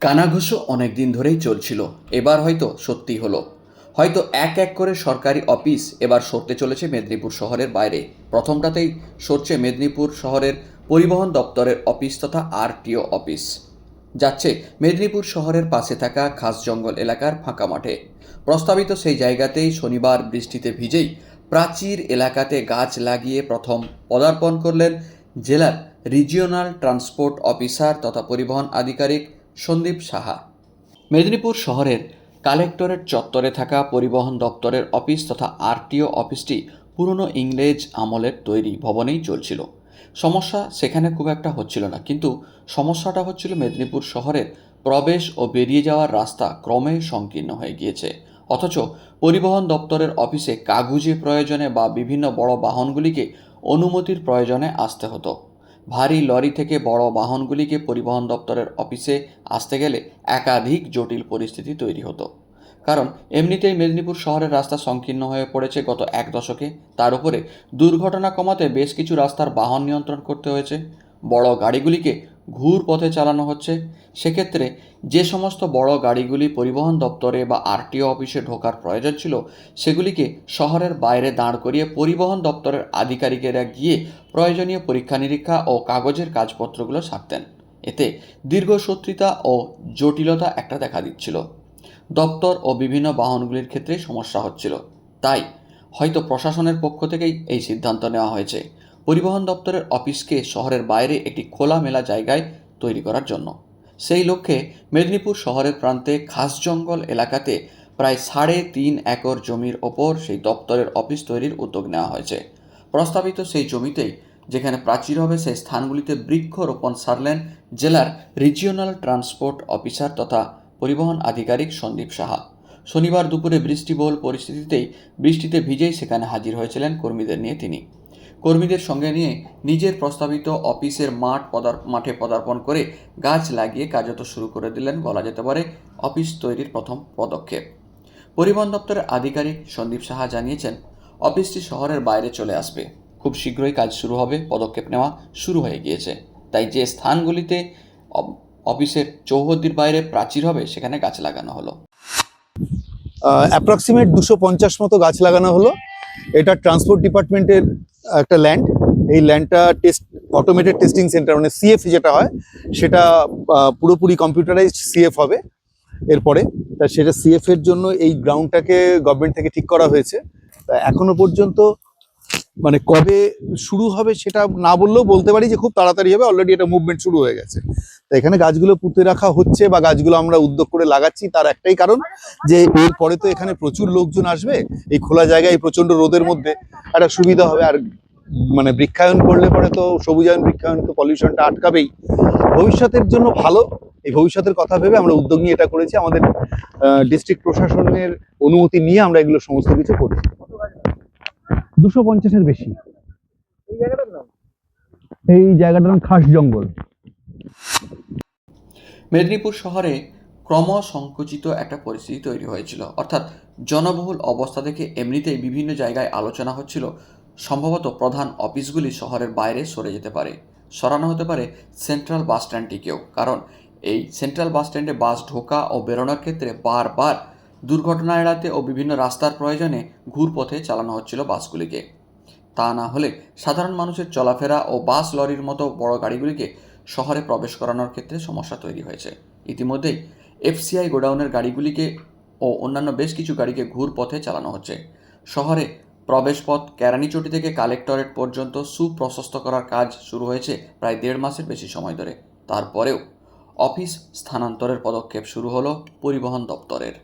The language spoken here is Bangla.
কানাঘুষো অনেক দিন ধরেই চলছিল। এবার হয়তো সত্যি হলো। হয়তো এক এক করে সরকারি অফিস এবার সরতে চলেছে মেদিনীপুর শহরের বাইরে। প্রথমটাতেই সরছে মেদিনীপুর শহরের পরিবহন দপ্তরের অফিস তথা আরটিও অফিস। যাচ্ছে মেদিনীপুর শহরের পাশে থাকা খাস জঙ্গল এলাকার ফাঁকা মাঠে। প্রস্তাবিত সেই জায়গাতেই শনিবার বৃষ্টিতে ভিজেই প্রাচীর এলাকাতে গাছ লাগিয়ে প্রথম পদার্পণ করলেন জেলার রিজিওনাল ট্রান্সপোর্ট অফিসার তথা পরিবহন আধিকারিক সন্দীপ সাহা। মেদিনীপুর শহরের কালেক্টরেট চত্বরে থাকা পরিবহন দপ্তরের অফিস তথা আরটিও অফিসটি পুরনো ইংরেজ আমলের তৈরি ভবনেই চলছিল। সমস্যা সেখানে খুব একটা হচ্ছিল না, কিন্তু সমস্যাটা হচ্ছিল মেদিনীপুর শহরের প্রবেশ ও বেরিয়ে যাওয়ার রাস্তা ক্রমে সংকীর্ণ হয়ে গিয়েছে। অথচ পরিবহন দপ্তরের অফিসে কাগুজে প্রয়োজনে বা বিভিন্ন বড় বাহনগুলিকে অনুমতির প্রয়োজনে আসতে হতো। ভারী লরি থেকে বড় বাহনগুলিকে পরিবহন দপ্তরের অফিসে আসতে গেলে একাধিক জটিল পরিস্থিতি তৈরি হতো। কারণ এমনিতেই মেদিনীপুর শহরের রাস্তা সংকীর্ণ হয়ে পড়েছে গত এক দশকে। তার উপরে দুর্ঘটনা কমাতে বেশ কিছু রাস্তার বাহন নিয়ন্ত্রণ করতে হয়েছে। বড় গাড়িগুলিকে ঘুর পথে চালানো হচ্ছে। সেক্ষেত্রে যে সমস্ত বড় গাড়িগুলি পরিবহন দপ্তরে বা আরটিও অফিসে ঢোকার প্রয়োজন ছিল, সেগুলিকে শহরের বাইরে দাঁড় করিয়ে পরিবহন দপ্তরের আধিকারিকেরা গিয়ে প্রয়োজনীয় পরীক্ষা নিরীক্ষা ও কাগজের কাজপত্রগুলো সারতেন। এতে দীর্ঘসূত্রিতা ও জটিলতা একটা দেখা দিচ্ছিল। দপ্তর ও বিভিন্ন বাহনগুলির ক্ষেত্রে সমস্যা হচ্ছিল। তাই হয়তো প্রশাসনের পক্ষ থেকেই এই সিদ্ধান্ত নেওয়া হয়েছে। পরিবহন দপ্তরের অফিসকে শহরের বাইরে একটি খোলামেলা জায়গায় তৈরি করার জন্য। সেই লক্ষ্যে মেদিনীপুর শহরের প্রান্তে খাস জঙ্গল এলাকাতে প্রায় সাড়ে তিন একর জমির ওপর সেই দপ্তরের অফিস তৈরির উদ্যোগ নেওয়া হয়েছে। প্রস্তাবিত সেই জমিতেই, যেখানে প্রাচীর হবে সেই স্থানগুলিতে বৃক্ষরোপণ সারলেন জেলার রিজিওনাল ট্রান্সপোর্ট অফিসার তথা পরিবহন আধিকারিক সন্দীপ সাহা। শনিবার দুপুরে বৃষ্টিবহুল পরিস্থিতিতেই বৃষ্টিতে ভিজেই সেখানে হাজির হয়েছিলেন কর্মীদের নিয়ে তিনি। কর্মীদের সঙ্গে নিয়ে নিজের প্রস্তাবিত অফিসের মাঠ পদার, মাঠে পদার্পণ করে গাছ লাগিয়ে কার্যত শুরু করে দিলেন বলা যেতে পারে অফিস তৈরির প্রথম পদক্ষেপ। পরিবহন দপ্তরের আধিকারিক সন্দীপ সাহা জানিয়েছেন, অফিসটি শহরের বাইরে চলে আসবে। খুব শীঘ্রই কাজ শুরু হবে, পদক্ষেপ নেওয়া শুরু হয়ে গিয়েছে। তাই যে স্থানগুলিতে অফিসের চৌহদ্দির বাইরে প্রাচীর হবে, সেখানে গাছ লাগানো হলো। অ্যাপ্রক্সিমেট দুশো পঞ্চাশ মতো গাছ লাগানো হলো। এটা ট্রান্সপোর্ট ডিপার্টমেন্টের একটা ল্যান্ড এই ল্যান্ডটা টেস্ট অটোমেটেড টেস্টিং সেন্টার মানে সিএফ যেটা হয়, সেটা পুরোপুরি কম্পিউটারাইজড সিএফ হবে। এরপরে, তা সেটা সিএফ এর জন্য এই গ্রাউন্ডটাকে গভর্নমেন্ট থেকে ঠিক করা হয়েছে। তা এখনও পর্যন্ত মানে কবে শুরু হবে সেটা না বললেও বলতে পারি যে খুব তাড়াতাড়ি হবে। অলরেডি এটা মুভমেন্ট শুরু হয়ে গেছে। এখানে গাছগুলো পুঁতে রাখা হচ্ছে বা গাছগুলো আমরা উদ্যোগ করে লাগাচ্ছি, তার একটাই কারণ যে এরপরে তো এখানে প্রচুর লোকজন আসবে, এই খোলা জায়গায় প্রচণ্ড রোদের মধ্যে একটা সুবিধা হবে। আর মানে বৃক্ষায়ন করলে পরে তো সবুজায়ন, বৃক্ষায়ন তো পলিউশনটা আটকাবেই। ভবিষ্যতের জন্য ভালো, এই ভবিষ্যতের কথা ভেবে আমরা উদ্যোগ নিয়ে এটা করেছি। আমাদের ডিস্ট্রিক্ট প্রশাসনের অনুমতি নিয়ে আমরা এগুলো সমস্ত কিছু করছি। দুশো পঞ্চাশের বেশি। এই জায়গাটার নাম খাস জঙ্গল। মেদিনীপুর শহরে ক্রম সংকুচিত একটা পরিস্থিতি তৈরি হয়েছিল। অর্থাৎ জনবহুল অবস্থা থেকে এমনিতেই বিভিন্ন জায়গায় আলোচনা হচ্ছিল। সম্ভবত প্রধান অফিসগুলি শহরের বাইরে সরে যেতে পারে। সরানো হতে পারে সেন্ট্রাল বাস স্ট্যান্ডটিকেও। কারণ এই সেন্ট্রাল বাস স্ট্যান্ডে বাস ঢোকা ও বেরোনোর ক্ষেত্রে বারবার দুর্ঘটনা এড়াতে ও বিভিন্ন রাস্তার প্রয়োজনে ঘুরপথে চালানো হচ্ছিল বাসগুলিকে। তা না হলে সাধারণ মানুষের চলাফেরা ও বাস লরির মতো বড় গাড়িগুলিকে শহরে প্রবেশ করানোর ক্ষেত্রে সমস্যা তৈরি হয়েছে। ইতিমধ্যেই এফসিআই গোডাউনের গাড়িগুলিকে ও অন্যান্য বেশ কিছু গাড়িকে ঘুর পথে চালানো হচ্ছে। শহরে প্রবেশপথ কেরানিচটি থেকে কালেক্টরেট পর্যন্ত সুপ্রশস্ত করার কাজ শুরু হয়েছে প্রায় দেড় মাসের বেশি সময় ধরে। তারপরেও অফিস স্থানান্তরের পদক্ষেপ শুরু হলো পরিবহন দপ্তরের।